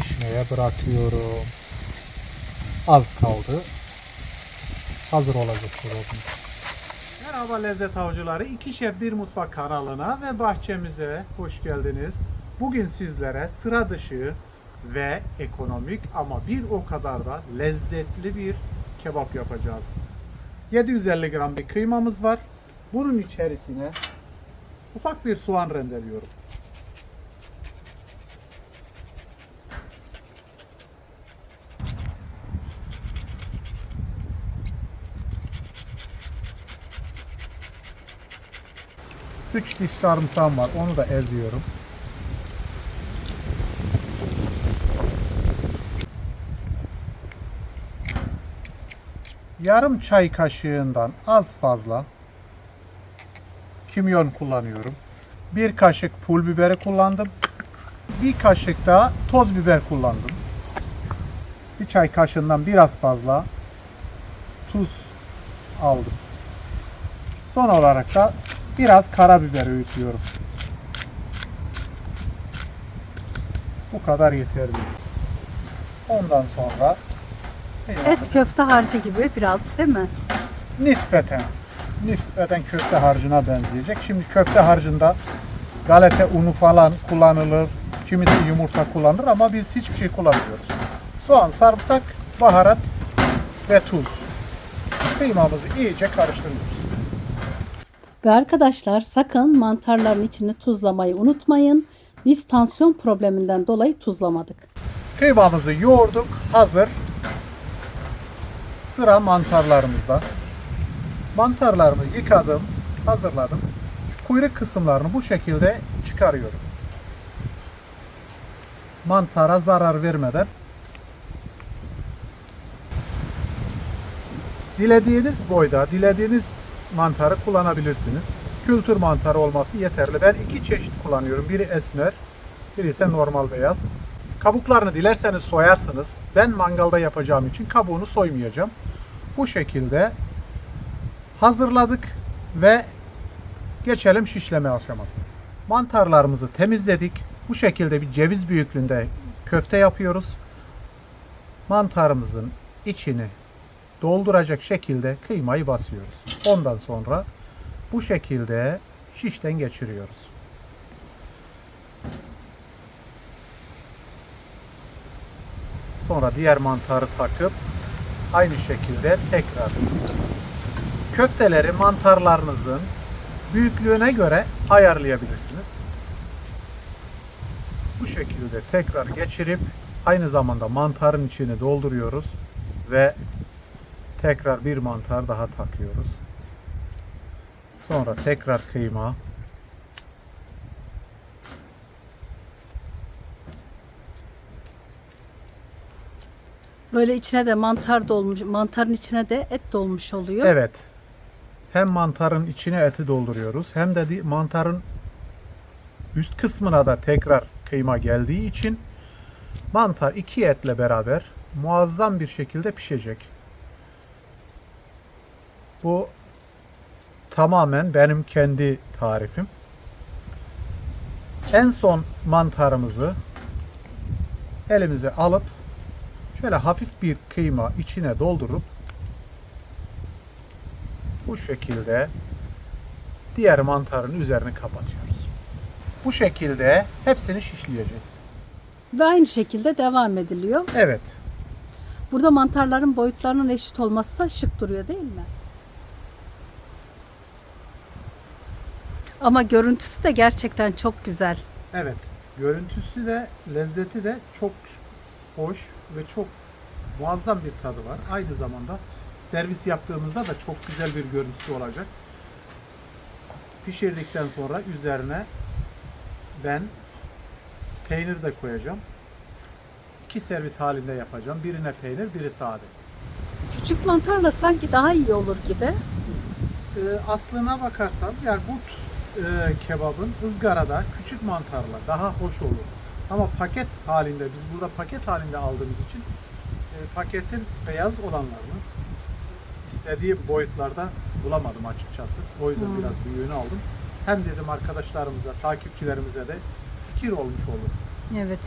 pişmeye bırakıyorum. Az kaldı. Hazır olacak kebabımız. Merhaba lezzet avcıları. İki şef bir mutfak kanalına ve bahçemize hoş geldiniz. Bugün sizlere sıra dışı ve ekonomik ama bir o kadar da lezzetli bir kebap yapacağız. 750 gram bir kıymamız var. Bunun içerisine ufak bir soğan rendeliyorum. Üç diş sarımsağım var. Onu da eziyorum. Yarım çay kaşığından az fazla kimyon kullanıyorum. Bir kaşık pul biberi kullandım. Bir kaşık da toz biber kullandım. Bir çay kaşığından biraz fazla tuz aldım. Son olarak da biraz karabiber öğütüyorum. Bu kadar yeterli. Ondan sonra Et köfte harcı gibi biraz değil mi? nispeten nispeten köfte harcına benzeyecek. Şimdi köfte harcında galeta unu falan kullanılır. Kimisi yumurta kullanır ama biz hiçbir şey kullanmıyoruz. Soğan, sarımsak, baharat ve tuz. Kıymamızı iyice karıştırıyoruz. Ve arkadaşlar sakın mantarların içini tuzlamayı unutmayın. Biz tansiyon probleminden dolayı tuzlamadık. Kıymamızı yoğurduk. Hazır. Sıra mantarlarımızda. Mantarlarımı yıkadım, hazırladım. Şu kuyruk kısımlarını bu şekilde çıkarıyorum. Mantara zarar vermeden dilediğiniz boyda, dilediğiniz mantarı kullanabilirsiniz. Kültür mantarı olması yeterli. Ben iki çeşit kullanıyorum. Biri esmer, biri ise normal beyaz. Kabuklarını dilerseniz soyarsınız. Ben mangalda yapacağım için kabuğunu soymayacağım. Bu şekilde hazırladık ve geçelim şişleme aşamasına. Mantarlarımızı temizledik. Bu şekilde bir ceviz büyüklüğünde köfte yapıyoruz. Mantarımızın içini dolduracak şekilde kıymayı basıyoruz. Ondan sonra bu şekilde şişten geçiriyoruz. Sonra diğer mantarı takıp aynı şekilde tekrar köfteleri mantarlarınızın büyüklüğüne göre ayarlayabilirsiniz. Bu şekilde tekrar geçirip aynı zamanda mantarın içini dolduruyoruz ve tekrar bir mantar daha takıyoruz. Sonra tekrar kıyma. Böyle içine de mantar dolmuş, mantarın içine de et dolmuş oluyor. Evet. Hem mantarın içine eti dolduruyoruz hem de mantarın üst kısmına da tekrar kıyma geldiği için mantar iki etle beraber muazzam bir şekilde pişecek. Bu tamamen benim kendi tarifim. En son mantarımızı elimize alıp şöyle hafif bir kıyma içine doldurup bu şekilde diğer mantarın üzerini kapatıyoruz. Bu şekilde hepsini şişleyeceğiz. Ve aynı şekilde devam ediliyor. Evet. Burada mantarların boyutlarının eşit olması da şık duruyor değil mi? Ama görüntüsü de gerçekten çok güzel. Evet. Görüntüsü de lezzeti de çok hoş ve çok muazzam bir tadı var. Aynı zamanda servis yaptığımızda da çok güzel bir görüntüsü olacak. Pişirdikten sonra üzerine ben peynir de koyacağım. İki servis halinde yapacağım. Birine peynir, biri sade. Küçük mantarla sanki daha iyi olur gibi. Ee, aslına bakarsan yani bu e, kebabın ızgarada küçük mantarla daha hoş olur. Ama paket halinde biz burada paket halinde aldığımız için e, paketin beyaz olanlarını istediğim boyutlarda bulamadım açıkçası. O yüzden Hmm. biraz büyüğünü aldım. Hem dedim arkadaşlarımıza, takipçilerimize de fikir olmuş olur. Evet.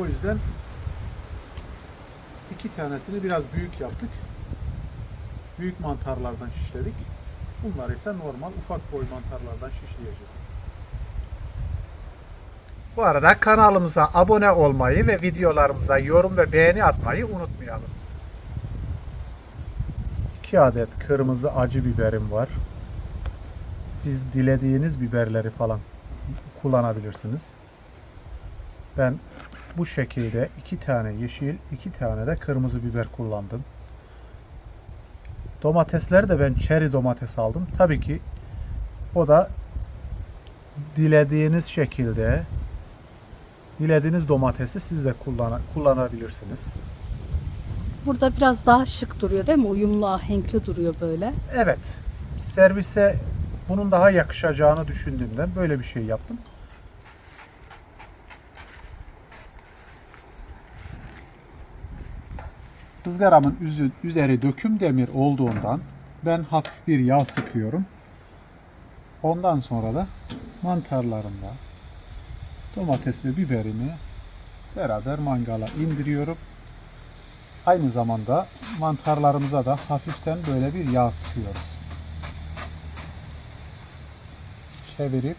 O yüzden iki tanesini biraz büyük yaptık. Büyük mantarlardan şişledik. Bunlar ise normal ufak boy mantarlardan şişleyeceğiz. Bu arada kanalımıza abone olmayı ve videolarımıza yorum ve beğeni atmayı unutmayalım. 2 adet kırmızı acı biberim var. Siz dilediğiniz biberleri falan kullanabilirsiniz. Ben bu şekilde iki tane yeşil, iki tane de kırmızı biber kullandım. Domatesleri de ben cherry domates aldım. Tabii ki o da dilediğiniz şekilde dilediğiniz domatesi siz de kullan kullanabilirsiniz. Burada biraz daha şık duruyor değil mi? Uyumlu ahenkli duruyor böyle. Evet. Servise bunun daha yakışacağını düşündüğümden böyle bir şey yaptım. Izgaramın üzü, üzeri döküm demir olduğundan ben hafif bir yağ sıkıyorum. Ondan sonra da mantarlarımla domates ve biberimi beraber mangala indiriyorum. Aynı zamanda mantarlarımıza da hafiften böyle bir yağ sıkıyoruz. Çevirip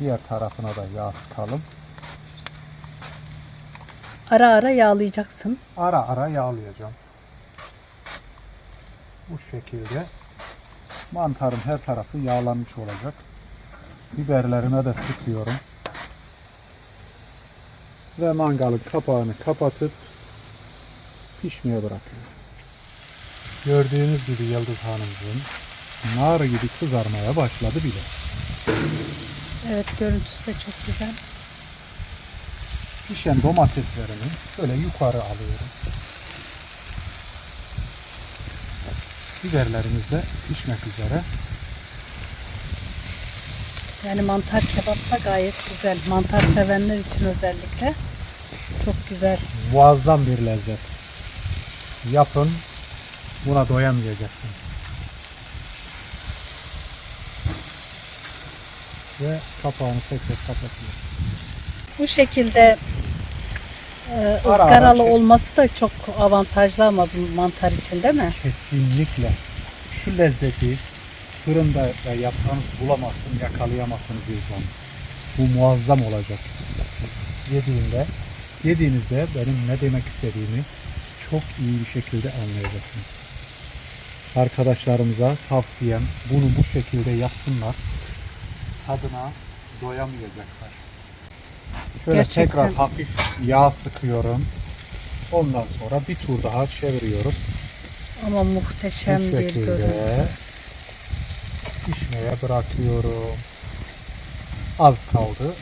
diğer tarafına da yağ sıkalım. Ara ara yağlayacaksın. Ara ara yağlayacağım. Bu şekilde mantarın her tarafı yağlanmış olacak. Biberlerime de sıkıyorum. Ve mangalın kapağını kapatıp pişmeye bırakıyorum. Gördüğünüz gibi Yıldız Hanımcığım nar gibi kızarmaya başladı bile. Evet görüntüsü de çok güzel. Pişen domateslerimi böyle yukarı alıyorum. Biberlerimiz de pişmek üzere. Yani mantar kebap da gayet güzel. Mantar sevenler için özellikle çok güzel. Muazzam bir lezzet. Yapın, buna doyamayacaksınız. Ve kapağını tekrar kapatıyorum. Bu şekilde e, ızgaralı çek. olması da çok avantajlı ama mantar için değil mi? Kesinlikle şu lezzeti fırında da yapsanız bulamazsın, yakalayamazsınız bir zaman. Bu muazzam olacak. Yediğinde, yediğinizde benim ne demek istediğimi çok iyi bir şekilde anlayacaksınız. Arkadaşlarımıza tavsiyem bunu bu şekilde yapsınlar. Tadına doyamayacaklar. Şöyle Gerçekten. tekrar hafif yağ sıkıyorum. Ondan sonra bir tur daha çeviriyoruz. Ama muhteşem Bu bir görüntü. pişmeye bırakıyorum. Az kaldı.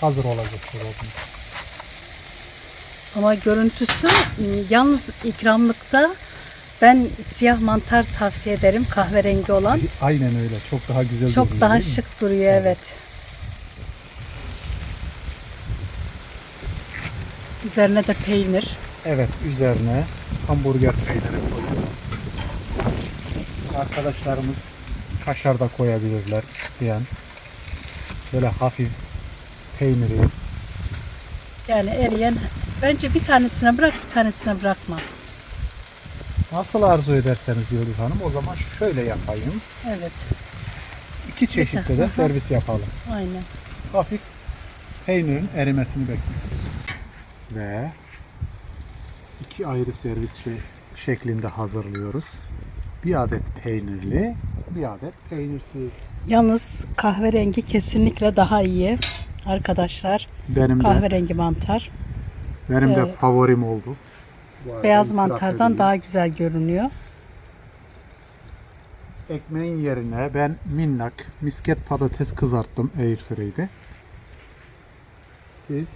Hazır olacak oldu. Ama görüntüsü yalnız ikramlıkta ben siyah mantar tavsiye ederim kahverengi olan. Aynen öyle. Çok daha güzel Çok duruyor, daha değil mi? şık duruyor evet. Üzerine de peynir. Evet, üzerine hamburger peyniri koyuyorum. Arkadaşlarımız kaşar da koyabilirler isteyen. Böyle hafif peyniri Yani eriyen bence bir tanesine bırak bir tanesine bırakma. nasıl arzu ederseniz Yıldız Hanım o zaman şöyle yapayım. Evet İki çeşitte de servis yapalım. aynen. hafif peynirin erimesini bekliyoruz. Ve iki ayrı servis şey, şeklinde hazırlıyoruz. Bir adet peynirli, bir adet peynirsiz. Yalnız kahverengi kesinlikle daha iyi. Arkadaşlar Benim de kahverengi mantar benim de Evet. favorim oldu. Beyaz mantardan daha güzel görünüyor. ekmeğin yerine ben minnak misket patates kızarttım airfry'de. Siz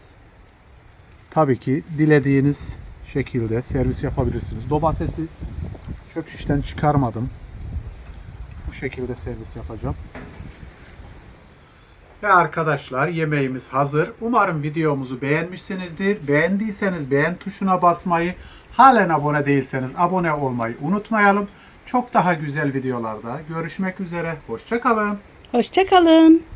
tabii ki dilediğiniz şekilde servis yapabilirsiniz. Domatesi çöp şişten çıkarmadım. Bu şekilde servis yapacağım. Ve arkadaşlar yemeğimiz hazır. Umarım videomuzu beğenmişsinizdir. Beğendiyseniz beğen tuşuna basmayı, halen abone değilseniz abone olmayı unutmayalım. Çok daha güzel videolarda görüşmek üzere. Hoşçakalın. Hoşçakalın.